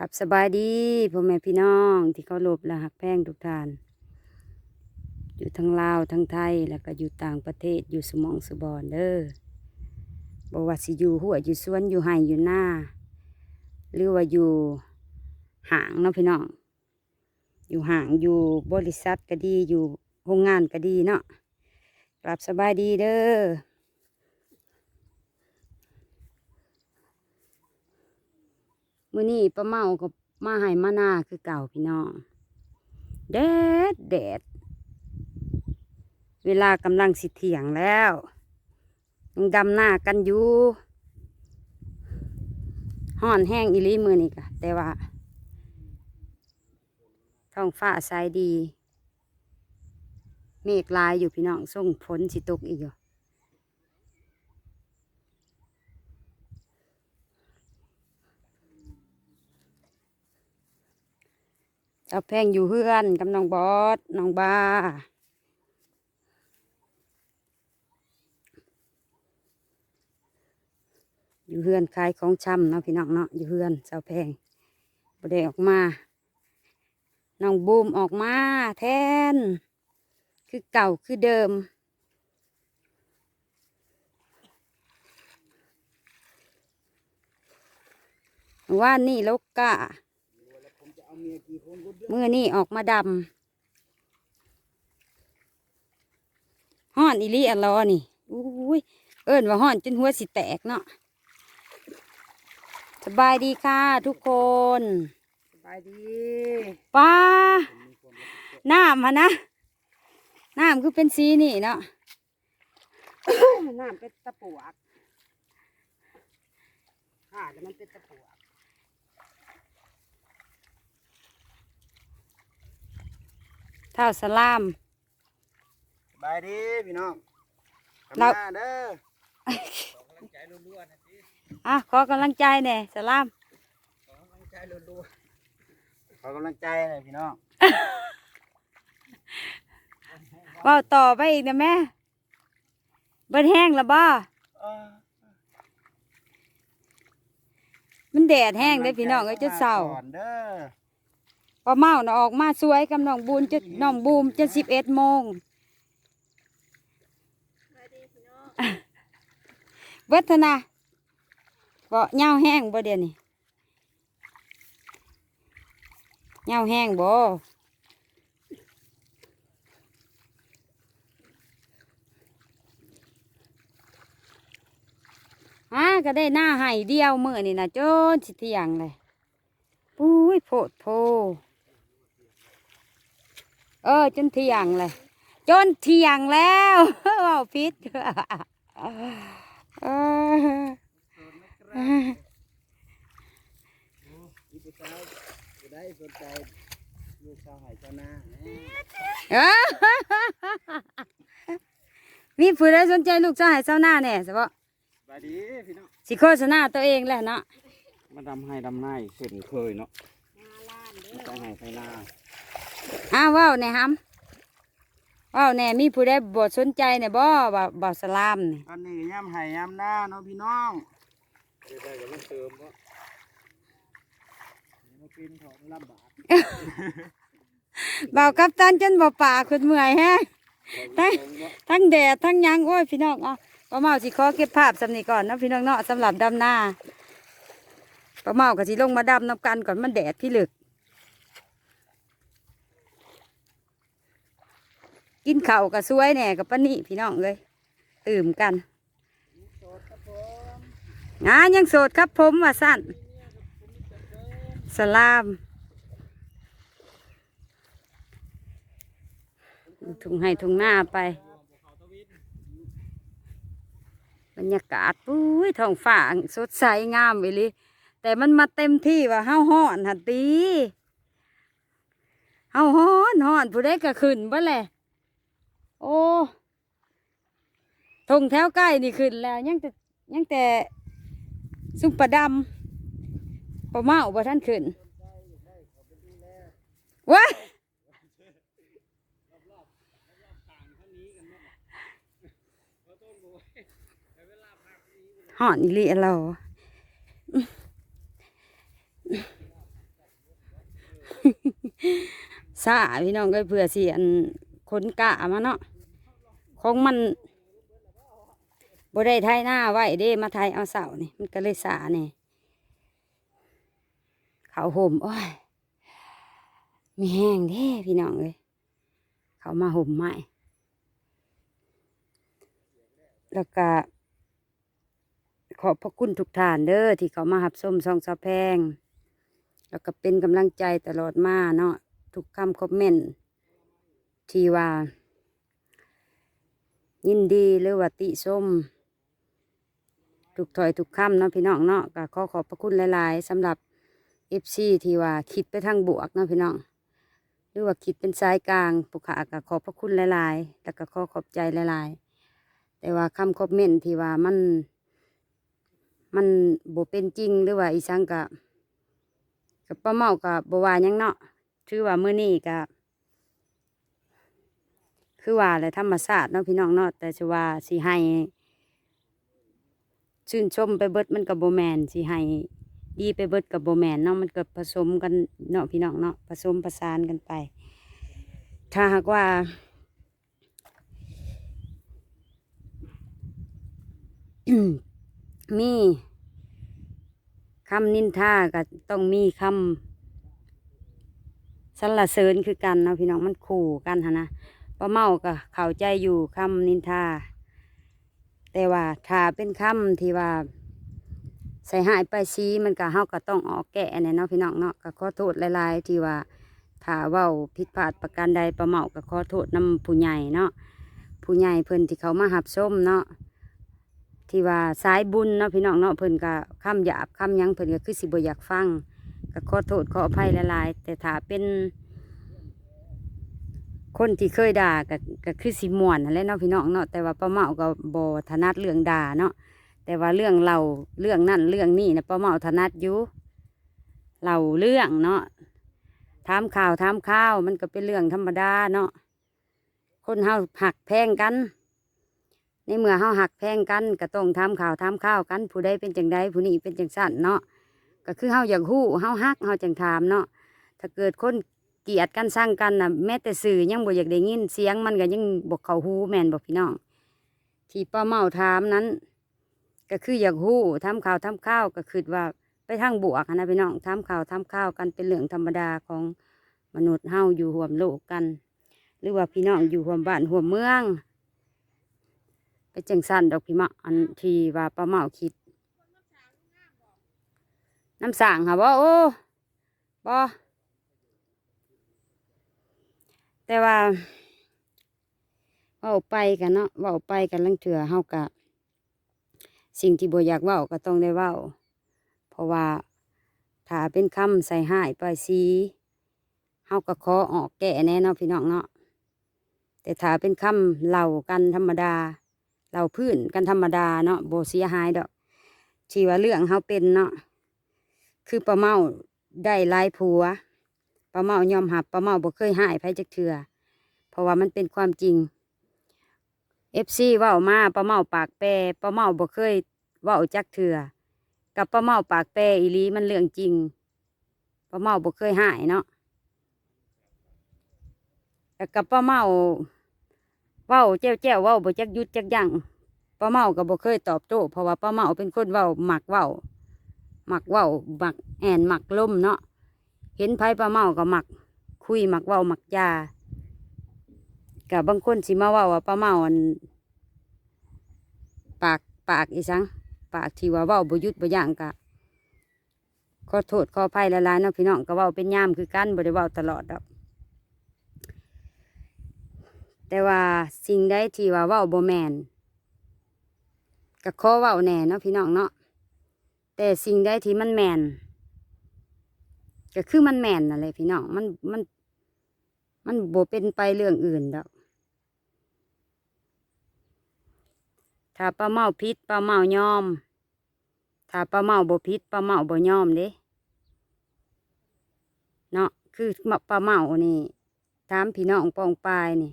กับสบายดีพ่อแม่พี่น้องที่เขารบและหักแพงทุกท่าน อยู่ทั้งลาวทั้งไทยแล้วก็อยู่ต่างประเทศอยู่สมองสบอนเด้อบอกว่าสิอยู่หัวอยู่สวนอยู่ไห่อยู่หน้า หรือว่าอยู่ห่างเนาะพี่น้อง อยู่ห่างอยู่บริษัทก็ดีอยู่โรงงานก็ดีเนาะกลับสบายดีเด้อ มื้อนี้ป้าเมาก็มาให้มาหน้าคือเก่าพี่น้องแดดแดด เวลากำลังสิเถียงแล้วยังดำหน้ากันอยู่ห้อนแห้งอีลีมือนี่กะแต่ว่าท้องฟ้าใสดี เมฆลายอยู่พี่น้องส่งฝนสิตกอีกอยู่ เจ้าแพงอยู่เฮือนกับน้องบอสน้องบาอยู่เฮือนขายของชำเนาะพี่น้องเนาะอยู่เฮือนเจ้าแพงบ่ได้ออกมาน้องบูมออกมาแทน คือเก่าคือเดิม ว่านี่ลกกะ มื่อนี่ออกมาดำห้อนอีหลีอะลอนี่อุ้ยเอิ้นว่าห้อนจนหัวสิแตกเนาะสบายดีค่ะทุกคนสบายดีป้าน้ำฮะนะน้ำคือเป็นสีนี่เนาะน้ำเป็นตะปวกข้าแล้วมันเป็นตะปวก เท่าสลามสบายดีพี่น้องเราทำหน้าเด้ออะขอกำลังใจแหน่สลามขอกำลังใจรัวๆขอกำลังใจหน่อยพี่น้องเว่าต่อไปอีกนะแม่เบิดแห้งแล้วบ่เอ้อมันแดดแห้งได้อพี่น้องเอ้ยจะเศร้า ก่อนเด้อพอเมาน่ะออกมาสวยกับน้องบูมจะน้องบูมจะสิบเอ็ดโมงเบิดเถอะนะบ่เหงาแห้งบ่เดี๋ยวนี้เหงาแห้งบ่ฮะก็ได้หน้าไห้เดียวมื้อนี่นะจนสิเที่ยงเลยปุ้ยโพดโพ เออ จนเที่ยงเลย จนเที่ยงแล้วเว่าพิษเออพี่ผู้ชายจะได้สนใจลูกสาวหายเจ้าหน้าแหน่เอ้อมีผู้ใดสนใจลูกเจ้าให้เจ้าหน้าแน่สิบ่สบายดีพี่น้องสิโฆษณาตัวเองแหละเนาะมาดำให้ดำนายเส้นเคยเนาะใส่ให้ใส่ลา อ้าวเว้าแหน่ฮัมเว้าแหน่มีผู้ใดบ่สนใจแหน่บ่บ่าวบ่าวสลามนี่ตอนนี้ก็ย่ำให้ย่ำหน้าเนาะพี่น้องได้ก็ต้องเติมเพราะมากินของลำบากบ่าวกับตันจนบ่ป่าขึ้นเมื่อยแฮะทั้งทั้งแดดทั้งหยังโอ้ยพี่น้องอะป้าเมาสิขอเก็บภาพสำนี้ก่อนนะพี่น้องเนาะสำหรับดำหน้าป้าเมาก็สิลงมาดำน้ำกันก่อนมันแดดพี่ลึก กินเข้าวก็สวยแหน่กับป้านี่พี่น้องเลยตื่มกันงานยังโสดครับผมว่าสั้นสลามทุ่งให้ทุ่งหน้าไป บรรยากาศปุ้ยท้องฟ้าสดใสงามไปเลยแต่มันมาเต็มที่ว่าเฮาฮ้อนหันตีเฮาฮ้อนฮ้อนผู้ใดก็ขึ้นบ่แหละ โอ้ทงแถวใกล้นี่ขึ้นแล้ว ยังแต่ยังแต่ซุปปลาดำปลาเมาบ่ท่านขึ้นว้าหอนอีหลีเราซ่าพี่น้องก็เผื่อเสิอัน คนกะมาเนาะของมันบ่ได้ไทยหน้าไว้เด้มาไทยเอาเสานี่มันก็เลยสาเนี่ยเขาห่มโอ้ยมีแห้งเด้พี่น้องเลยเขามาห่มใหม่แล้วก็ขอบพระคุณทุกท่านเด้อที่เขามาหับส้มซองซาแพง แล้วก็เป็นกำลังใจตลอดมาเนาะทุกคำคอมเมนต์ ที่ว่า ยินดีหรือว่าติส้มทุกถอยทุกคำเนาะพี่น้องเนาะก็ขอขอบพระคุณหลาย ๆสำหรับเอฟซีที่ว่าคิดไปทางบวกเนาะพี่น้องหรือว่าคิดเป็นสายกลางผู้ขาก็ขอบพระคุณหลาย ๆ แล้วก็ขอขอบใจหลาย ๆ แต่ว่าคำคอมเมนต์ที่ว่ามัน มันบ่เป็นจริงหรือว่าอีสังกะกับป้าเมากับ่ว่าหยังเนาะถือว่ามื้อนี้กะ คือว่าแหละธรรมชาติเนาะพี่น้องเนาะแต่สิว่าสิให้ชื่นชมไปเบิดมันกับโบแมนสิให้ดีไปเบิดกับโบแมนเนาะมันก็ผสมกันเนาะพี่น้องเนาะผสมประสานกันไป ถ้าหากว่า มีคำนินทาก็ต้องมีคำสรรเสริญคือกันเนาะพี่น้องมันขู่กันหนนะ ป้าเมาก็เข้าใจอยู่คำนินทา แต่ว่าถ้าเป็นคำที่ว่า ใส่หายไปซีมันก็เฮาก็ต้องออกแกะเนี่ยเนาะพี่น้องเนาะก็ขอโทษหลายๆที่ว่าถ้าเว้าผิดพลาดประการใดประเมาก็ขอโทษนำผู้ใหญ่เนาะผู้ใหญ่เพิ่นที่เขามาหับส้มเนาะที่ว่าสายบุญเนาะพี่น้องเนาะเพิ่นก็คำหยาบคำยั้งเพิ่นก็คือสิบ่อยากฟังก็ขอโทษขออภัยหลายๆแต่ถ้าเป็น คนที่เคยด่าก็ก็คือสิม่วนนั่นแหละเนาะพี่น้องเนาะแต่ว่าป้าเมาก็บ่ถนัดเรื่องด่าเนาะแต่ว่าเรื่องเล่าเรื่องนั่นเรื่องนี้นะป้าเมาถนัดอยู่เล่าเรื่องเนาะถามข่าวถามข้าวมันก็เป็นเรื่องธรรมดาเนาะคนเฮาหักแพงกัน ในเมื่อเฮาหักแพงกันก็ต้องทำข่าวทำข้าวกัน ผู้ใดเป็นจังใดผู้นี้เป็นจังสั่นเนาะก็คือเฮาอยากฮู้เฮาฮักเฮาจังถามเนาะถ้าเกิดคน เกียดกันสร้างกันนะแม้แต่สื่อยังบ่อยากได้ยินเสียงมันก็ยังบ่เขาหูแมนบ่พี่น้อง ที่ป้าเมาถามนั้น ก็คืออยากฮู้ทำข่าวทำข้าวก็คือว่าไปทางบวกนะพี่น้องทำข่าวทำข้าวกันเป็นเรื่องธรรมดาของมนุษย์เฮาอยู่ร่วมโลกกัน หรือว่าพี่น้องอยู่ร่วมบ้านร่วมเมือง ไปจังสั้นดอกพี่มาอันที่ว่าป้าเมาคิด น้ำสั่งค่ะบ่โอ้บ่ แต่ว่าเว้าไปกันเนาะเว้าไปกันลังเถื่อเฮากะสิ่งที่บ่อยากเว้าก็ต้องได้เว้า เพราะว่าถ้าเป็นคำใส่ห้ายปล่อยสีเฮาก็ขอออกแก่แน่เนาะพี่น้องเนาะแต่ถ้าเป็นคำเล่ากันธรรมดาเราพื้นกันธรรมดาเนาะโบเสียหายดอกที่ว่าเรื่องเขาเป็นเนาะคือป้าเมาได้ลายผัว ป้าเมายอมหับป้าเมาบ่เคยหายไผจักเถื่อเพราะว่ามันเป็นความจริงเอฟซีว้ามาป้าเมาปากแปรป้าเมาบ่เคยว้าจักเถื่อกับป้าเมาปากแปรอีลีมันเรื่องจริงป้าเมาบ่เคยหายเนาะแล้วกับป้าเมาเว้าแจ้วแจ้วเว้าบ่จักยุดจักยั้งป้าเมาก็บ่เคยตอบโต้เพราะว่าป้าเมาเป็นคนเว้าหมักเว้าหมักเว้าหมักแอนหมักล่มเนาะ เห็นไผป้าเมาก็หมัก คุยหมักเว้าหมักยากับบางคนสิมาว้าว่าป้าเมาอันปากปากอีสัง ปากที่ว่าเว้าบ่ยุดบ่ยั้งกะขอโทษขออภัยหลายๆเนาะพี่น้องก็เว้าเป็นย่ามคือกันบ่ได้เว้าตลอดดอก แต่ว่าสิ่งใดที่ว่าเว้าบ่แมนก็ขอเว้าแหน่เนาะพี่น้องเนาะแต่สิ่งใดที่มันแมน ก็คือมันแมนนั่นแหละพี่น้องมันมัน มันบ่เป็นไปเรื่องอื่นดอกถ้าป้าเมาพิษป้าเมายอม ถ้าป้าเมาบ่พิษป้าเมาบ่ยอมเด้เนาะคือป้าเมานี่ถามพี่น้องปองปายนี่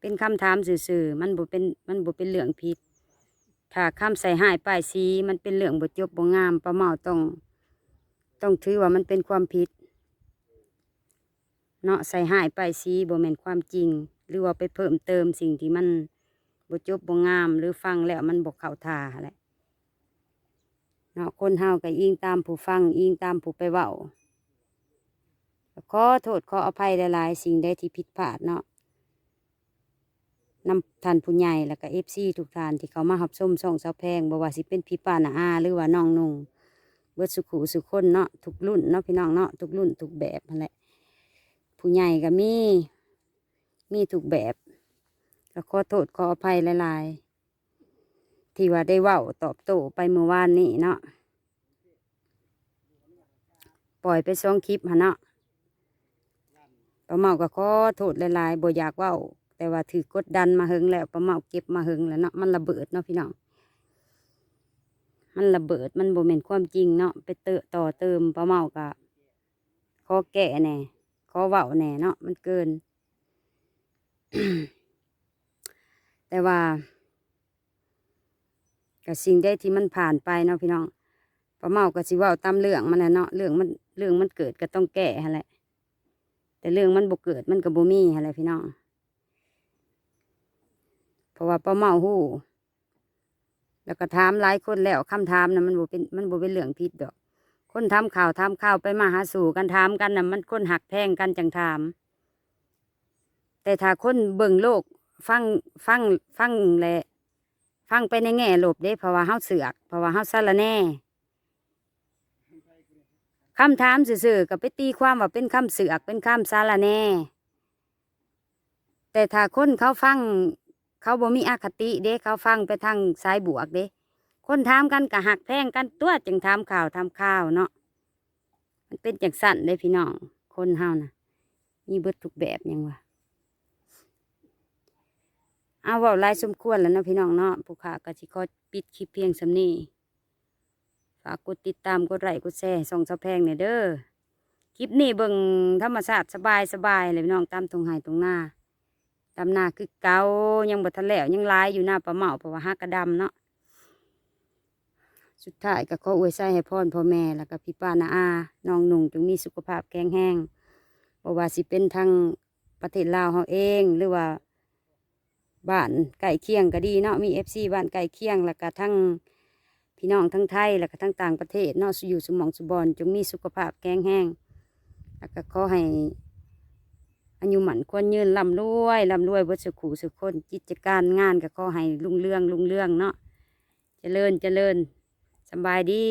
เป็นคำถามสื่อๆมันบ่เป็นมันบ่เป็นเรื่องผิดถ้าคำใส่หายป้ายสีมันเป็นเรื่องบ่จบบ่งามป้าเมาต้อง ต้องถือว่ามันเป็นความผิด เนาะใส่หายไปสีบ่แม่นความจริง หรือว่าไปเพิ่มเติมสิ่งที่มันบ่จบบ่งาม หรือฟังแล้วมันบ่เข้าท่าแหละเนาะคนเฮาก็อิงตามผู้ฟังอิงตามผู้ไปเว้าขอโทษขออภัยหลายๆ สิ่งใดที่ผิดพลาดเนาะนำท่านผู้ใหญ่แล้วก็ FC ทุกท่านที่เขามารับชมช่องเสาแพงบ่ว่าสิเป็นพี่ป้านาอาหรือว่าน้องนุ่งเบิดสุขุสุขคนเนาะทุกรุ่นเนาะพี่น้องเนาะทุกรุ่นทุกแบบนั่นแหละ ผู้ใหญ่ก็มี มีทุกแบบก็ขอโทษขออภัยหลายๆ ที่ว่าได้เว้าตอบโต้ไปเมื่อวานนี้เนาะปล่อยไปสองคลิปหะเนาะป้าเมาก็ขอโทษหลายๆบ่อยากเว้า แต่ว่าถือกดดันมาหึงแล้วป้าเมาเก็บมาหึงแล้วเนาะมันระเบิดเนาะพี่น้องมันระเบิดมันบ่แม่นความจริงเนาะไปเตอะต่อเติมป้าเมาก็ขอแก้แน่ ขอเว้าแน่เนาะมันเกิน แต่ว่ากับสิ่งใดที่มันผ่านไปเนาะพี่น้องป้าเมาก็สิเว้าตามเรื่องมันแหละเนาะเรื่องมันเรื่องมันเกิดก็ต้องแก้หั่นแหละ แต่เรื่องมันบ่เกิดมันก็บ่มีหั่นแหละพี่น้อง เพราะว่าป้าเมาฮู้แล้วก็ถามหลายคนแล้วคำถามนะมันบ่เป็นมันบ่เป็นเรื่องผิดดอก คนทำข่าวทำข่าวไปมาหาสู่กันถามกันนะมันคนหักแพงกันจังถาม แต่ถ้าคนเบิ่งโลก ฟังฟังฟังแหละฟังไปในแง่ลบเด้เพราะว่าเฮาเสือกเพราะว่าเฮาสารแน่คำถามซื่อๆก็ไปตีความว่าเป็นคำเสือกเป็นคำสารแน่ แต่ถ้าคนเขาฟัง เขาบ่มีอคติเด้เขาฟังไปทางสายบวกเด้ คนถามกันก็หักแพงกันตัวจึงถามข่าวทำข่าวเนาะมันเป็นจังสั่นเลยพี่น้อง คนเฮานะมีเบิดทุกแบบยังวะเอาว่าลายสมควรแล้วนะพี่น้องเนาะผู้ขาก็สิขอปิดคลิปเพียงสำนีฝากกดติดตามกดไลค์กดแชร์ส่องสะแพงเนี่ยเด้อคลิปนี้เบิ่งธรรมชาติสบายสบายเลยพี่น้องตามตรงไห้ตรงหน้าดำหน้าคือเกายังบ่ทันแล้วยังหลายอยู่หน้าปลาเหมาเพราะว่าฮักกระดำเนาะ สุดท้ายก็ขออวยใส่ให้พรพ่อแม่ แล้วก็พี่ป้านาอา น้องหนุ่งจงมีสุขภาพแข็งแรงบ่ว่าสิเป็นทางประเทศลาวเฮาเอง หรือว่าบ้านใกล้เคียงก็ดีเนาะมีเอฟซีบ้านใกล้เคียง แล้วก็ทั้งพี่น้องทั้งไทย แล้วก็ทั้งต่างประเทศเนาะอยู่สมองสุบอนจงมีสุขภาพแข็งแรงแล้วก็ขอให้อายุหมันควรยืนร่ำรวยร่ำรวยเบิดสุขุสุขคนกิจการงานก็ขอให้รุ่งเรืองรุ่งเรืองเนาะเจริญเจริญ สบายดี